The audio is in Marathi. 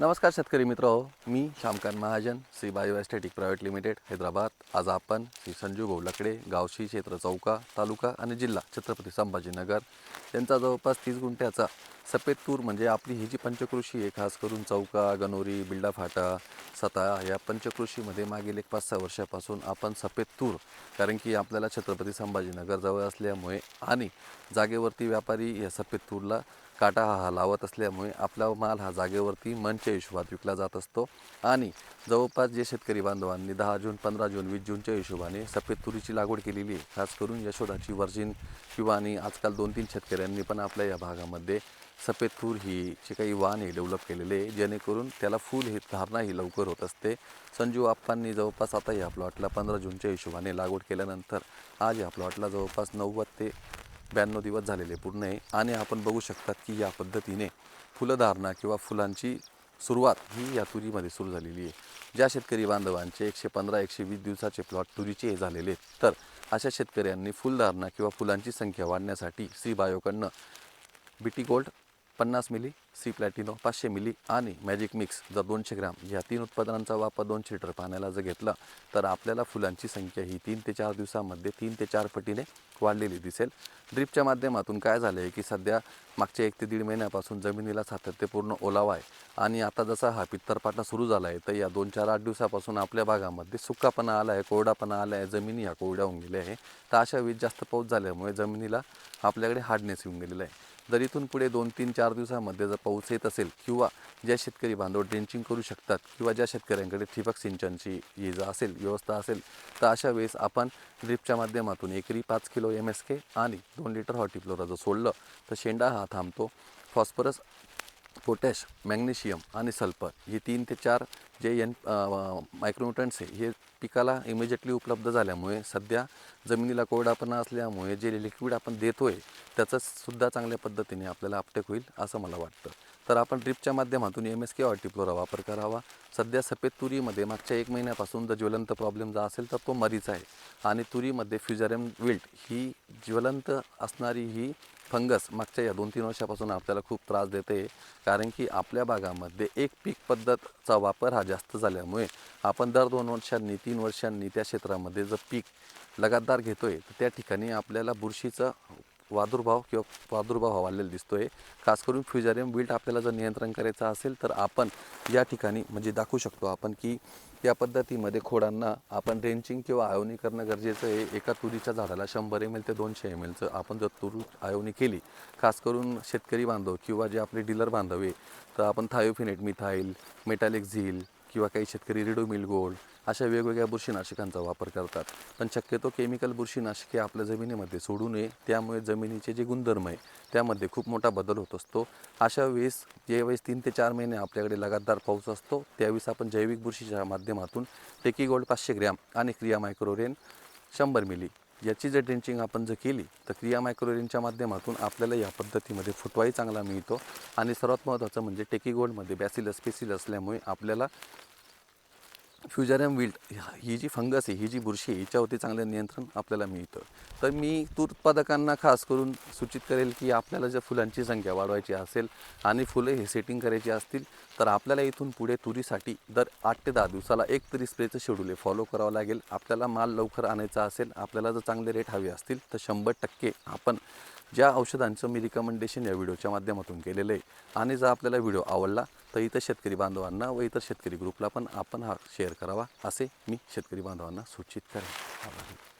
नमस्कार शेतकरी मित्र हो. मी Shyamkant Mahajan Shri bio aesthetic private limited Hyderabad. आज आपण श्री संजू भाऊ लकडे गावशी क्षेत्र चौका तालुका आणि जिल्हा छत्रपती संभाजीनगर यांचा जवळपास तीस गुंठ्याचा सफेद तूर म्हणजे आपली ही जी पंचकृषी आहे खास करून चौका गणोरी बिल्डा फाटा सता या पंचकृषीमध्ये मागील एक पाच सहा वर्षापासून आपण सफेद तूर कारण की आपल्याला छत्रपती संभाजीनगर जवळ असल्यामुळे आणि जागेवरती व्यापारी या सफेद तूरला काटा हा लावत असल्यामुळे आपला माल हा जागेवरती मनच्या हिशोबात विकला जात असतो. आणि जवळपास जे शेतकरी बांधवांनी दहा जून पंधरा जून वीस जूनच्या हिशोबाने सफेद तुरीची लागवड केलेली आहे खास करून यशोदाची वर्जिन किंवा आणि आजकाल दोन तीन शेतकऱ्यांनी पण आपल्या या भागामध्ये सफेद फूल ही जे काही वाण हे डेव्हलप केलेले आहे जेणेकरून त्याला फूल हे धारणा ही लवकर होत असते. संजू आप्पांनी जवळपास आता या प्लॉटला पंधरा जूनच्या हिशोबाने लागवड केल्यानंतर आज या प्लॉटला जवळपास नव्वद ते ब्याण्णव दिवस झालेले पूर्ण आहे. आणि आपण बघू शकतात की या पद्धतीने फुलधारणा किंवा फुलांची सुरुवात ही या तुरीमध्ये सुरू झालेली आहे. ज्या शेतकरी बांधवांचे एकशे पंधरा एकशे वीस दिवसाचे प्लॉट तुरीचे हे झालेले आहेत तर अशा शेतकऱ्यांनी फुलधारणा किंवा फुलांची संख्या वाढण्यासाठी श्री बायोकडनं बीटी गोल्ड पन्नास मिली. सी प्लॅटिनो पाचशे मिली आणि मॅजिक मिक्स जर दोनशे ग्राम या तीन उत्पादनांचा वापर दोनशे लिटर पाण्याला जर घेतला तर आपल्याला फुलांची संख्या ही तीन ते चार दिवसामध्ये तीन ते चार पटीने वाढलेली दिसेल. ड्रीपच्या माध्यमातून काय झालं आहे की सध्या मागच्या एक ते दीड महिन्यापासून जमिनीला सातत्यपूर्ण ओलावा आहे आणि आता जसा हा पित्तरपाटा सुरू झाला आहे तर या दोन चार आठ दिवसापासून आपल्या भागामध्ये सुकापणा आला आहे कोरडापणा आला आहे जमिनी ह्या कोरड्या होऊन गेल्या आहे. तर अशा वेळी जास्त पाऊस झाल्यामुळे जमिनीला आपल्याकडे हार्डनेस येऊन गेलेला आहे. जर इथून पुढे दोन तीन चार दिवसामध्ये जर पाऊस येत असेल किंवा ज्या शेतकरी बांधव ड्रेंचिंग करू शकतात किंवा ज्या शेतकऱ्यांकडे ठिबक सिंचनची ही जर असेल व्यवस्था असेल तर अशा वेळेस आपण ड्रिपच्या माध्यमातून एकरी पाच किलो एम एस के आणि दोन लिटर हॉर्टिफ्लोरा जर सोडलं तर शेंडा हा थांबतो. फॉस्फरस पोटॅश मॅग्नेशियम आणि सल्फर हे तीन ते चार जे एन मायक्रोन्युट्रन्स आहे हे पिकाला इमिजिएटली उपलब्ध झाल्यामुळे सध्या जमिनीला कोरडापणा असल्यामुळे जे लिक्विड आपण देतो आहे त्याचंसुद्धा चांगल्या पद्धतीने आपल्याला अपटेक होईल असं मला वाटतं. तर आपण ड्रिपच्या माध्यमातून एम एस के ऑर्टिप्लोरा वापर करावा. सध्या सफेद तुरीमध्ये मागच्या एक महिन्यापासून जर ज्वलंत प्रॉब्लेम जर असेल तर तो मरीच आहे. आणि तुरीमध्ये फ्युजरम विल्ट ही ज्वलंत असणारी ही फंगस मागच्या या दोन तीन वर्षापासून आपल्याला खूप त्रास देते. कारण की आपल्या भागामध्ये एक पीक पद्धतचा वापर हा जास्त झाल्यामुळे आपण दर दोन वर्षांनी तीन वर्षांनी त्या क्षेत्रामध्ये जर पीक लगातार घेतोय तर त्या ठिकाणी आपल्याला बुरशीचा प्रादुर्भाव किंवा प्रादुर्भाव हा दिसतो आहे खास करून फ्युजारियम बिल्ट आपल्याला जर नियंत्रण करायचं असेल तर आपण या ठिकाणी म्हणजे दाखवू शकतो आपण की या पद्धतीमध्ये खोडांना आपण रेंचिंग किंवा आयोनी करणं गरजेचं आहे. एका तुरीच्या झाडाला शंभर एम एल ते दोनशे एम एलचं आपण जर तूर आयोनी केली खास करून शेतकरी बांधव किंवा जे आपले डीलर बांधव आहे तर आपण थायोफिनेट मिथाईल मेटॅलिक झील किंवा काही शेतकरी रिडोमिल गोल्ड अशा वेगवेगळ्या बुरशीनाशकांचा वापर करतात. पण शक्यतो केमिकल बुरशीनाशके आपल्या जमिनीमध्ये सोडू नये. त्यामुळे जमिनीचे जे गुणधर्म आहे त्यामध्ये खूप मोठा बदल होत असतो. अशा वेळेस ज्यावेळेस तीन ते चार महिने आपल्याकडे लगातार पाऊस असतो त्यावेळेस आपण जैविक बुरशीच्या माध्यमातून टेकी गोल्ड पाचशे ग्रॅम आणि क्रिया मायक्रोरेन शंभर मिली याची जर ड्रेंचिंग आपण जर केली तर क्रिया मायक्रोरेनच्या माध्यमातून आपल्याला या पद्धतीमध्ये फुटवाही चांगला मिळतो. आणि सर्वात महत्त्वाचं म्हणजे टेकी गोल्डमध्ये बॅसिलस स्पेसिल असल्यामुळे आपल्याला फ्युजरम विल्ट ही जी फंगस आहे ही जी बुरशी आहे हिच्यावरती चांगलं नियंत्रण आपल्याला मिळतं. तर मी तूर उत्पादकांना खास करून सूचित करेल की आपल्याला जर फुलांची संख्या वाढवायची असेल आणि फुलं हे सेटिंग करायची असतील तर आपल्याला इथून पुढे तुरीसाठी दर आठ ते दहा दिवसाला एक तरी स्प्रेचं शेड्यूल आहे. फॉलो करावं लागेल. आपल्याला माल लवकर आणायचा असेल आपल्याला जर चांगले रेट हवे असतील तर शंभर टक्के आपण ज्या औषधांचं मी रिकमेंडेशन या व्हिडिओच्या माध्यमातून केलेलं आहे आणि जर आपल्याला व्हिडिओ आवडला तर इतर शेतकरी बांधवांना व इतर शेतकरी ग्रुपला पण आपण हा शेअर करावा असे मी शेतकरी बांधवांना सूचित करेन आभारी.